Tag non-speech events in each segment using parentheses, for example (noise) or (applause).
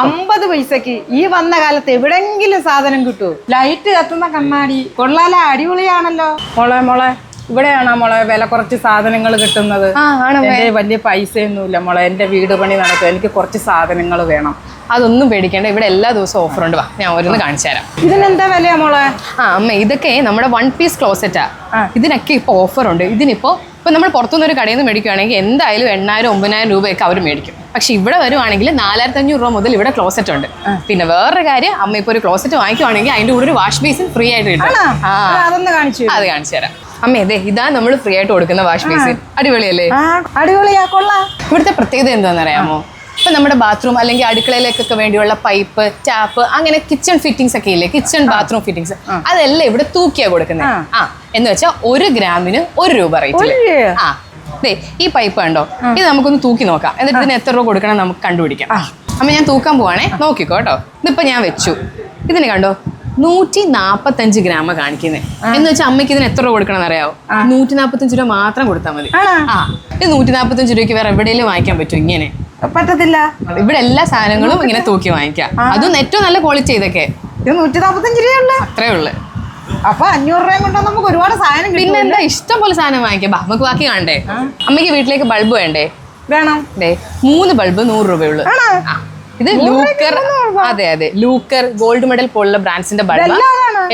അമ്പത് പൈസക്ക് ഈ വന്ന കാലത്ത് എവിടെങ്കിലും സാധനം കിട്ടൂ. ലൈറ്റ് കത്തുന്ന കണ്ണാടി. കൊള്ളാല അടിപൊളിയാണല്ലോ. മോളെ മോളെ ഇവിടെയാണോ മോളെ വില കുറച്ച് സാധനങ്ങൾ കിട്ടുന്നത്? എന്റെ വലിയ പൈസയൊന്നുമില്ല മോളെ. എന്റെ വീട് പണി നടക്കും. എനിക്ക് കുറച്ച് സാധനങ്ങൾ വേണം. അതൊന്നും പേടിക്കേണ്ട. ഇവിടെ എല്ലാ ദിവസവും ഓഫർ ഉണ്ട് വാ ഞാൻ ഓരോന്ന് കാണിച്ചു തരാം. ഇതിനെന്താ വിലയാ മോളെ? ആ അമ്മ ഇതൊക്കെ നമ്മുടെ വൺ പീസ് ക്ലോസറ്റാ. ഇതിനൊക്കെ ഇപ്പോൾ ഓഫർ ഉണ്ട് ഇതിനിപ്പോ ഇപ്പൊ നമ്മൾ പുറത്തുനിന്ന് ഒരു കടയിൽ നിന്ന് മേടിക്കുകയാണെങ്കിൽ എന്തായാലും എണ്ണായിരം ഒമ്പതിനായിരം രൂപയൊക്കെ അവർ മേടിക്കും. പക്ഷെ ഇവിടെ വരുവാണെങ്കിൽ നാലായിരത്തി അഞ്ഞൂറ് രൂപ മുതൽ ഇവിടെ ക്ലോസറ്റ് ഉണ്ട്. പിന്നെ വേറൊരു കാര്യം അമ്മ ഇപ്പോൾ ഒരു ക്ലോസറ്റ് വാങ്ങിക്കുവാണെങ്കിൽ അതിന്റെ കൂടെ ഒരു വാഷ് ബേസിൻ ഫ്രീ ആയിട്ട് കിട്ടും. അതൊന്ന് കാണിച്ചു അത് കാണിച്ചു തരാം. അമ്മ അതെ ഇതാ നമ്മൾ ഫ്രീ ആയിട്ട് കൊടുക്കുന്ന വാഷ് ബേസിൻ അടിപൊളിയല്ലേ? അടിപൊളിയാ കൊള്ളാം. ഇവിടുത്തെ പ്രത്യേകത എന്താണെന്ന് അറിയാമോ ഇപ്പൊ നമ്മുടെ ബാത്റൂം അല്ലെങ്കിൽ അടുക്കളയിലേക്കൊക്കെ വേണ്ടിയുള്ള പൈപ്പ് ടാപ്പ് അങ്ങനെ കിച്ചൺ ഫിറ്റിംഗ്സ് ഒക്കെ ഇല്ലേ? കിച്ചൺ ബാത്റൂം ഫിറ്റിംഗ്സ് അതെല്ലാം ഇവിടെ തൂക്കിയാ കൊടുക്കുന്നത് ആ. എന്ന് വെച്ചാൽ ഒരു ഗ്രാമിന് ഒരു രൂപ റേറ്റ് ആ. ദേ ഈ പൈപ്പ് കണ്ടോ? ഇത് നമുക്കൊന്ന് തൂക്കി നോക്കാം. എന്നിട്ട് ഇതിന് എത്ര രൂപ കൊടുക്കണം നമുക്ക് കണ്ടുപിടിക്കാം. അമ്മ ഞാൻ തൂക്കാൻ പോവാണേ. നോക്കിക്കോ കേട്ടോ. ഇതിപ്പോ ഞാൻ വെച്ചു. ഇതിന് കണ്ടോ? നൂറ്റി നാപ്പത്തഞ്ച് ഗ്രാമ കാണിക്കുന്നത് എന്ന് വെച്ചാൽ അമ്മയ്ക്ക് ഇതിന് എത്ര രൂപ കൊടുക്കണം അറിയാവോ? നൂറ്റി നാപ്പത്തഞ്ച് രൂപ മാത്രം കൊടുത്താൽ മതി. ആ. ഇത് നൂറ്റി നാപ്പത്തഞ്ച് രൂപയ്ക്ക് വേറെ എവിടെയെങ്കിലും വാങ്ങിക്കാൻ പറ്റും ഇങ്ങനെ? പറ്റത്തില്ല. ഇവിടെ എല്ലാ സാധനങ്ങളും ഇങ്ങനെ തൂക്കി വാങ്ങിക്കാം. അതും ഏറ്റവും നല്ല ക്വാളിറ്റി ഇതൊക്കെ. ഇത് നൂറ്റി നാപ്പത്തഞ്ച് രൂപയുള്ള അത്രേ ഉള്ളു. അപ്പൊ അഞ്ഞൂറ് രൂപയും കൊണ്ട് നമുക്ക് ഒരുപാട് സാധനം പിന്നെ എന്താ ഇഷ്ടം പോലെ സാധനം വാങ്ങിക്കാം. നമുക്ക് ബാക്കി കാണണ്ടേ? അമ്മയ്ക്ക് വീട്ടിലേക്ക് ബൾബ് വേണ്ടേ? വേണം. മൂന്ന് ബൾബ് നൂറ് രൂപയുള്ളൂ. ഇത് ലൂക്കർ അതെ അതെ. ലൂക്കർ ഗോൾഡ് മെഡൽ പോലുള്ള ബ്രാൻഡ്സിന്റെ ബൾബ്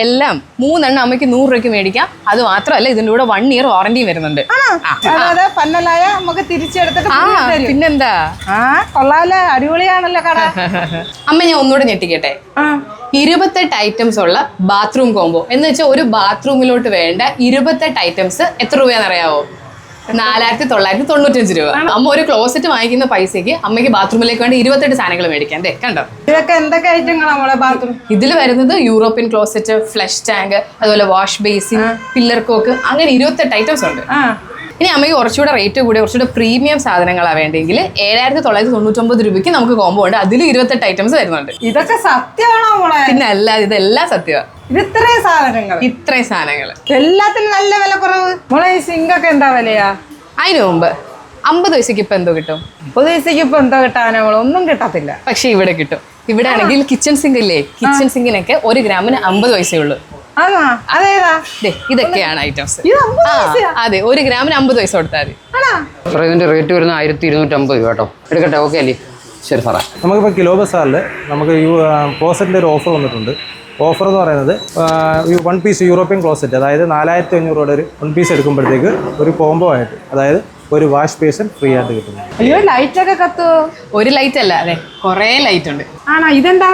എല്ലാം. മൂന്നെണ്ണം അമ്മയ്ക്ക് നൂറ് രൂപയ്ക്ക് മേടിക്കാം. അത് മാത്രമല്ല ഇതിന്റെ കൂടെ വൺ ഇയർ വാറന്റിയും വരുന്നുണ്ട്. പന്നലായ നമുക്ക് തിരിച്ചെടുത്തിട്ട് പിന്നെന്താ? കൊള്ളാല. അടിപൊളിയാണല്ലോ കട. (laughs) അമ്മ ഞാൻ ഒന്നുകൂടെ ഞെട്ടിക്കട്ടെ. ഇരുപത്തെട്ട് ഐറ്റംസ് ഉള്ള ബാത്റൂം കോംബോ എന്ന് വെച്ചാൽ ഒരു ബാത്റൂമിലോട്ട് വേണ്ട ഇരുപത്തെട്ട് ഐറ്റംസ് എത്ര രൂപയാണെന്ന് അറിയാവോ? നാലായിരത്തി തൊള്ളായിരത്തി തൊണ്ണൂറ്റഞ്ച് രൂപ അമ്മ ഒരു ക്ലോസറ്റ് വാങ്ങിക്കുന്ന പൈസയ്ക്ക് അമ്മയ്ക്ക് ബാത്റൂമിലേക്ക് വേണ്ട ഇരുപത്തെട്ട് സാധനങ്ങൾ മേടിക്കാം. ദേ കണ്ടോ? ഇതൊക്കെ എന്തൊക്കെ ഐറ്റങ്ങളാ നമ്മളെ ബാത്റൂം ഇതിൽ വരുന്നത് യൂറോപ്യൻ ക്ലോസറ്റ് ഫ്ലഷ് ടാങ്ക് അതുപോലെ വാഷ് ബേസിൻ പില്ലർ കോക്ക് അങ്ങനെ ഇരുപത്തെട്ട് ഐറ്റംസ് ഉണ്ട്. ഇനി അമ്മയ്ക്ക് കുറച്ചുകൂടെ റേറ്റ് കൂടി കുറച്ചുകൂടെ പ്രീമിയം സാധനങ്ങളാണ് വേണ്ടെങ്കിൽ ഏഴായിരത്തി തൊള്ളായിരത്തി തൊണ്ണൂറ്റൊമ്പത് രൂപയ്ക്ക് നമുക്ക് കോംബോ ഉണ്ട്. അതിൽ ഇരുപത്തെട്ട് ഐറ്റംസ് വരുന്നുണ്ട്. ഇതൊക്കെ സത്യമാണോ പിന്നെ അല്ല ഇതെല്ലാം സത്യമാണ് ഇത് ഇത്രയും സാധനങ്ങൾ. ഇത്രയും സാധനങ്ങൾ. എല്ലാത്തിനും നല്ല വില കുറവ് മോളെ ഈ സിങ്കൊക്കെ എന്താ വിലയാ? അതിന് മുമ്പ് അമ്പത് പൈസക്ക് ഇപ്പൊ എന്തോ കിട്ടും. പുതിയക്ക് ഇപ്പൊ എന്തോ കിട്ടാൻ നമ്മൾ ഒന്നും കിട്ടത്തില്ല. പക്ഷെ ഇവിടെ കിട്ടും. ഇവിടെ ആണെങ്കിൽ കിച്ചൺ സിങ്ക് ഇല്ലേ? കിച്ചൺ സിങ്കിനൊക്കെ ഒരു ഗ്രാമിന് അമ്പത് പൈസയേ ഇതൊക്കെയാണ് ഐറ്റംസ്? അതെ ഒരു ഗ്രാമിന് അമ്പത് പൈസ കൊടുത്താൽ മതി. ആണോ റേറ്റ് വരുന്നത് ആയിരത്തി ഇരുന്നൂറ്റമ്പത് രൂപ കേട്ടോ. എടുക്കട്ടെ ഓക്കെ അല്ലേ? ശരി സാറേ നമുക്കിപ്പോൾ കിലോ ബസാറിൽ നമുക്ക് യു ക്ലോസറ്റിന്റെ ഒരു ഓഫർ വന്നിട്ടുണ്ട്. ഓഫർ എന്ന് പറയുന്നത് വൺ പീസ് യൂറോപ്യൻ ക്ലോസറ്റ് അതായത് നാലായിരത്തി അഞ്ഞൂറ് രൂപയുടെ ഒരു വൺ പീസ് എടുക്കുമ്പോഴത്തേക്ക് ഒരു കോംബോ ആയിട്ട് അതായത് ഒരു വാഷ് ബേസിൻ ഫ്രീ ആയിട്ട് കിട്ടുന്നു. അയ്യോ ലൈറ്റ് ഒക്കെ കത്തോ? ഒരു ലൈറ്റ് അല്ല അതെ കുറേ ലൈറ്റ് ഉണ്ട്. ആണോ? ഇതെന്താ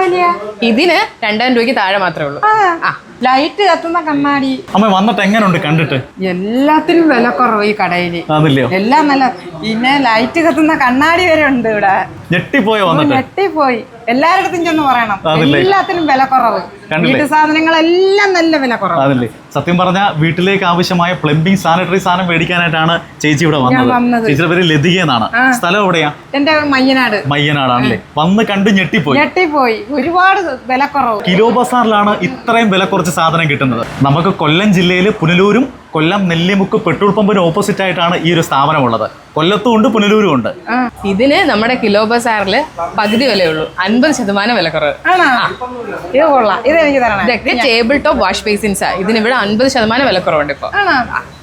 ഇതിന് രണ്ടായിരം രൂപയ്ക്ക് താഴെ മാത്രമേ ഉള്ളൂ. ആ ലൈറ്റ് കത്തുന്ന കണ്ണാടി. അമ്മ വന്നിട്ട് എങ്ങനെയുണ്ട് കണ്ടിട്ട്? എല്ലാത്തിനും വില കുറവ് ഈ കടയിൽ. അതില്ലയോ? എല്ലാം നല്ല പിന്നെ ലൈറ്റ് കത്തുന്ന കണ്ണാടി വരെ ഉണ്ട് ഇവിടെ. ഞെട്ടിപ്പോയോ ഞെട്ടിപ്പോയി. എല്ലായിടത്തും ചെന്ന് പറയണം? എല്ലാത്തിനും വില കുറവ്? വീട്ടു സാധനങ്ങളെല്ലാം നല്ല വില കുറവ് അതല്ലേ? സത്യം പറഞ്ഞ വീട്ടിലേക്ക് ആവശ്യമായ പ്ലംബിംഗ് സാനിറ്ററി സാധനം മേടിക്കാനായിട്ടാണ് ചേച്ചി ഇവിടെ വന്നത്. വന്നത്. ചേച്ചിയുടെ പേര് ലതിക എന്നാണ്. സ്ഥലം എവിടെയാ? എന്റെ മയ്യനാട്. മയ്യനാടാണല്ലേ? വന്ന് കണ്ട് ഞെട്ടിപ്പോയി. ഞെട്ടിപ്പോയി. ഒരുപാട് വില കുറവ് കിലോ ബസാറിലാണ് ഇത്രയും വില കുറച്ച് സാധനം കിട്ടുന്നത്. നമുക്ക് കൊല്ലം ജില്ലയിൽ പുനലൂരും കൊല്ലം നെല്ലിമുക്ക് പെട്രോൾ പമ്പിന് ഓപ്പോസിറ്റ് ആയിട്ടാണ് ഈ ഒരു സ്ഥാപനം ഉള്ളത് കൊല്ലത്തും ഉണ്ട് പുനലൂരും ഉണ്ട് ഇതിന് നമ്മുടെ കിലോ ബസാറിൽ പകുതി വിലയുള്ളൂ. അൻപത് ശതമാനം വില കുറവ് ഇത് കൊള്ളാം. ഇത് എനിക്ക് തരണേ. ഇതൊക്കെ ടേബിൾ ടോപ്പ് വാഷ് ബേസിൻസാ ഇതിന് ഇവിടെ അൻപത് ശതമാനം വില കുറവുണ്ട് ഇപ്പോൾ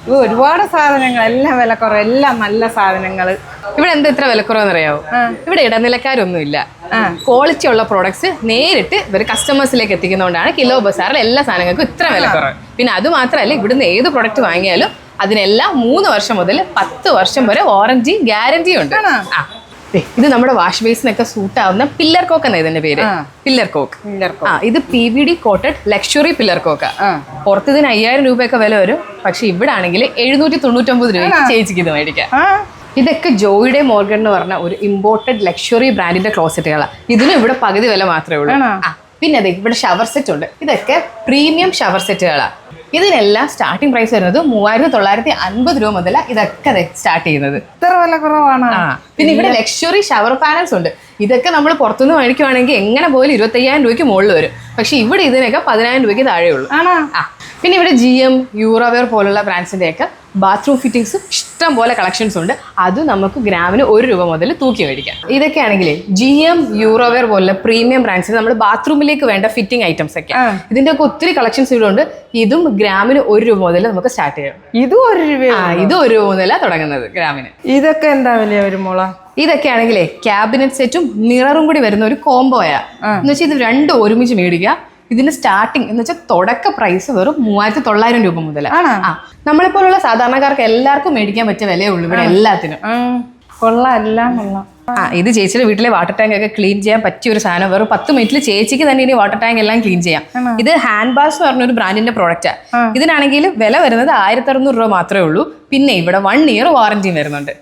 ഇത് ഒരുപാട് സാധനങ്ങൾ എല്ലാം വില കുറവ് എല്ലാം നല്ല സാധനങ്ങൾ ഇവിടെ എന്താ ഇത്ര വിലക്കുറവെന്ന് അറിയാവോ ഇവിടെ ഇടനിലക്കാരൊന്നുമില്ല. ക്വാളിറ്റി ഉള്ള പ്രോഡക്ട്സ് നേരിട്ട് ഇവർ കസ്റ്റമേഴ്സിലേക്ക് എത്തിക്കുന്നതുകൊണ്ടാണ് കിലോ ബസാറിൽ എല്ലാ സാധനങ്ങൾക്കും ഇത്ര വിലക്കുറവ്. പിന്നെ അതുമാത്രമല്ല ഇവിടുന്ന് ഏത് പ്രൊഡക്റ്റ് വാങ്ങിയാലും അതിനെല്ലാം മൂന്ന് വർഷം മുതൽ പത്ത് വർഷം വരെ വാറന്റി ഗ്യാരണ്ടി ഉണ്ട്. ആ. ഇത് നമ്മുടെ വാഷ് ബേസിനൊക്കെ സൂട്ട് ആവുന്ന പില്ലർ കോക്ക് എന്നാ ഇതിന്റെ പേര്? പില്ലർ കോക്ക് ആ ഇത് P V D coated luxury pillar cock പുറത്ത് ഇതിന് അയ്യായിരം രൂപയൊക്കെ വില വരും. പക്ഷെ ഇവിടെ ആണെങ്കിൽ എഴുന്നൂറ്റി തൊണ്ണൂറ്റൊമ്പത് രൂപ ചേച്ചിക്ക് ഇത് മേടിക്കാം ഇതൊക്കെ ജോയിഡെ മോർഗൻ എന്ന് പറഞ്ഞ ഒരു ഇമ്പോർട്ടഡ് ലക്ഷറി ബ്രാൻഡിന്റെ ക്ലോസറ്റുകളാണ് ഇതിനും ഇവിടെ പകുതി വില മാത്രമേ ഉള്ളൂ. പിന്നെ അതെ ഇവിടെ ഷവർ സെറ്റ് ഉണ്ട്. ഇതൊക്കെ പ്രീമിയം ഷവർ സെറ്റുകളാണ് ഇതിനെല്ലാം സ്റ്റാർട്ടിംഗ് പ്രൈസ് വരുന്നത് മൂവായിരത്തി തൊള്ളായിരത്തി അൻപത് രൂപ മുതല ഇതൊക്കെ സ്റ്റാർട്ട് ചെയ്യുന്നത്. ഇത്ര വില കുറവാണ്. ആ പിന്നെ ഇവിടെ ലക്ഷറി ഷവർ പാനൽസ് ഉണ്ട്. ഇതൊക്കെ നമ്മൾ പുറത്തുനിന്ന് മേടിക്കുവാണെങ്കിൽ എങ്ങനെ പോലും ഇരുപത്തയ്യായിരം രൂപയ്ക്ക് മുകളിൽ വരും. പക്ഷെ ഇവിടെ ഇതിനൊക്കെ പതിനായിരം രൂപയ്ക്ക് താഴെയുള്ളൂ. ഉള്ളൂ ആണോ? ആ. പിന്നെ ഇവിടെ ജി എം യൂറോവെയർ പോലുള്ള ബ്രാൻഡ്സിന്റെയൊക്കെ ബാത്റൂം ഫിറ്റിംഗ്സും ഇഷ്ടം പോലെ കളക്ഷൻസ് ഉണ്ട്. അത് നമുക്ക് ഗ്രാമിന് ഒരു രൂപ മുതൽ തൂക്കി മേടിക്കാം. ഇതൊക്കെ ആണെങ്കിൽ ജി എം യൂറോവെയർ പോലുള്ള പ്രീമിയം ബ്രാൻഡ്സിന് നമ്മൾ ബാത്റൂമിലേക്ക് വേണ്ട ഫിറ്റിംഗ് ഐറ്റംസ് ഒക്കെ. ഇതിന്റെ ഒക്കെ ഒത്തിരി കളക്ഷൻസ് ഇവിടെ ഉണ്ട്. ഇതും ഗ്രാമിന് ഒരു രൂപ മുതൽ നമുക്ക് സ്റ്റാർട്ട് ചെയ്യാം. ഇതും ഒരു രൂപ ഇതും ഇത് ഒരു രൂപ മുതലാണ് തുടങ്ങുന്നത് ഗ്രാമിന്. ഇതൊക്കെ എന്താ വലിയ ഒരു മോള? ഇതൊക്കെ ആണെങ്കിലേ ക്യാബിനറ്റ് സെറ്റും മിററും കൂടി വരുന്ന ഒരു കോംബോയാ എന്ന് വെച്ചാൽ ഇത് രണ്ടും ഒരുമിച്ച് മേടിക്കുക. ഇതിന്റെ സ്റ്റാർട്ടിങ് എന്ന് വെച്ചാൽ തുടക്ക പ്രൈസ് വെറും മൂവായിരത്തി തൊള്ളായിരം രൂപ മുതൽ? ആ നമ്മളെപ്പോലുള്ള സാധാരണക്കാർക്ക് എല്ലാവർക്കും മേടിക്കാൻ പറ്റിയ വിലയേ ഉള്ളൂ ഇവിടെ എല്ലാത്തിനും. കൊള്ളാം എല്ലാം കൊള്ളാം. ആ ഇത് ചേച്ചിയുടെ വീട്ടിലെ വാട്ടർ ടാങ്ക് ഒക്കെ ക്ലീൻ ചെയ്യാൻ പറ്റിയ ഒരു സാധനം. വെറും പത്ത് മിനിറ്റിൽ ചേച്ചിക്ക് തന്നെ ഇനി വാട്ടർ ടാങ്ക് എല്ലാം ക്ലീൻ ചെയ്യാം. ഇത് ഹാൻഡ് ബാഗ്സ് എന്ന് പറഞ്ഞ ഒരു ബ്രാൻഡിന്റെ പ്രോഡക്റ്റാ ഇതിനാണെങ്കിൽ വില വരുന്നത് ആയിരത്തി അറുന്നൂറ് രൂപ മാത്രമേ ഉള്ളൂ. പിന്നെ ഇവിടെ വൺ ഇയർ വാറന്റിയും വരുന്നുണ്ട്.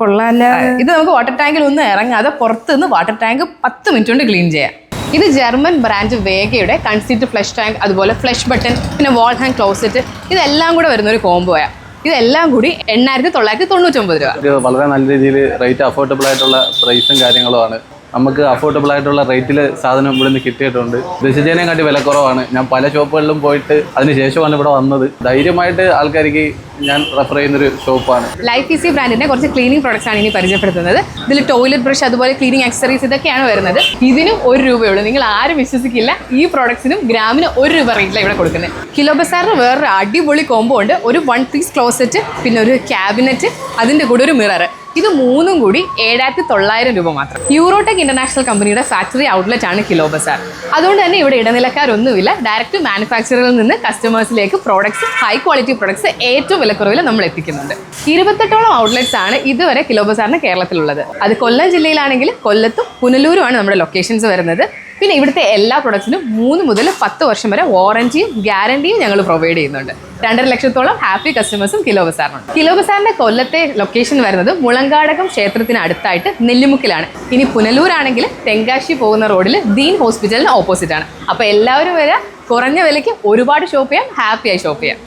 കൊള്ളാല്ല ഇത് നമുക്ക് വാട്ടർ ടാങ്കിൽ ഒന്നും ഇറങ്ങാതെ പുറത്ത് നിന്ന് വാട്ടർ ടാങ്ക് പത്ത് മിനിറ്റ് കൊണ്ട് ക്ലീൻ ചെയ്യാം. ഇത് ജർമ്മൻ ബ്രാൻഡ് വേഗയുടെ കൺസീറ്റ് ഫ്ലഷ് ടാങ്ക് അതുപോലെ ഫ്ലഷ് ബട്ടൺ പിന്നെ വാൾ ഹാങ് ക്ലോസറ്റ് ഇതെല്ലാം കൂടെ വരുന്ന ഒരു കോംബോയാണ് ഇതെല്ലാം കൂടി എണ്ണായിരത്തി തൊള്ളായിരത്തി തൊണ്ണൂറ്റൊമ്പത് രൂപ. വളരെ നല്ല രീതിയിൽ റേറ്റ് അഫോർഡബിൾ ആയിട്ടുള്ള പ്രൈസും കാര്യങ്ങളുമാണ് നമുക്ക് അഫോർഡബിൾ ആയിട്ടുള്ള റേറ്റിൽ സാധനം ഇവിടെ നിന്ന് കിട്ടിയിട്ടുണ്ട്. ഉദ്ദേശിച്ചതിനെ കാട്ടി വില കുറവാണ്. ഞാൻ പല ഷോപ്പുകളിലും പോയിട്ട് അതിന് ശേഷമാണ് ഇവിടെ വന്നത്. ധൈര്യമായിട്ട് ആൾക്കാർക്ക് ഞാൻ റെഫർ ചെയ്യുന്നൊരു ഷോപ്പാണ്. ലൈഫ് ഈസി ബ്രാൻഡിന്റെ കുറച്ച് ക്ലീനിങ് പ്രോഡക്ട്സ് ആണ് ഇനി പരിചയപ്പെടുത്തുന്നത്. ഇതിൽ ടോയ്ലറ്റ് ബ്രഷ് അതുപോലെ ക്ലീനിങ് ആക്സറീസ് ഇതൊക്കെയാണ് വരുന്നത്. ഇതിനും ഒരു രൂപയുള്ളൂ. നിങ്ങൾ ആരും വിശ്വസിക്കില്ല. ഈ പ്രോഡക്ട്സിനും ഗ്രാമിന് ഒരു രൂപ റേറ്റിലാണ് ഇവിടെ കൊടുക്കുന്നത്. കിലോ ബസാറിന് വേറൊരു അടിപൊളി കോംബോ ഉണ്ട്. ഒരു വൺ പീസ് ക്ലോസറ്റ് പിന്നെ ഒരു ക്യാബിനറ്റ് അതിന്റെ കൂടെ ഒരു മിറർ ഇത് മൂന്നും കൂടി ഏഴായിരത്തി തൊള്ളായിരം രൂപ മാത്രം. യൂറോടെക് ഇന്റർനാഷണൽ കമ്പനിയുടെ ഫാക്ടറി ഔട്ട്ലെറ്റ് ആണ് കിലോ ബസാർ അതുകൊണ്ട് തന്നെ ഇവിടെ ഇടനിലക്കാരൊന്നുമില്ല. ഡയറക്റ്റ് മാനുഫാക്ചറിൽ നിന്ന് കസ്റ്റമേഴ്സിലേക്ക് പ്രോഡക്ട്സ് ഹൈ ക്വാളിറ്റി പ്രോഡക്ട്സ് ഏറ്റവും വിലക്കുറവിൽ നമ്മൾ എത്തിക്കുന്നുണ്ട്. ഇരുപത്തെട്ടോളം ഔട്ട്ലെറ്റ്സ് ആണ് ഇതുവരെ കിലോ ബസാറിന് കേരളത്തിലുള്ളത്. അത് കൊല്ലം ജില്ലയിലാണെങ്കിൽ കൊല്ലത്തും പുനലൂരുമാണ് നമ്മുടെ ലൊക്കേഷൻസ് വരുന്നത്. പിന്നെ ഇവിടുത്തെ എല്ലാ പ്രൊഡക്ട്സിനും മൂന്ന് മുതൽ പത്ത് വർഷം വരെ വാറന്റിയും ഗ്യാരണ്ടിയും ഞങ്ങൾ പ്രൊവൈഡ് ചെയ്യുന്നുണ്ട്. രണ്ടര ലക്ഷത്തോളം ഹാപ്പി കസ്റ്റമേഴ്സും കിലോ ബസാറിനുണ്ട് കിലോ ബസാറിന്റെ കൊല്ലത്തെ ലൊക്കേഷൻ വരുന്നത് മുളങ്കാടകം ക്ഷേത്രത്തിന് അടുത്തായിട്ട് നെല്ലിമുക്കിലാണ്. ഇനി പുനലൂരാണെങ്കിൽ തെങ്കാശി പോകുന്ന റോഡിൽ ദീൻ ഹോസ്പിറ്റലിന് ഓപ്പോസിറ്റ് ആണ്. അപ്പോൾ എല്ലാവരും വരെ. കുറഞ്ഞ വിലയ്ക്ക് ഒരുപാട് ഷോപ്പ് ചെയ്യാം ഹാപ്പിയായി ഷോപ്പ് ചെയ്യാം.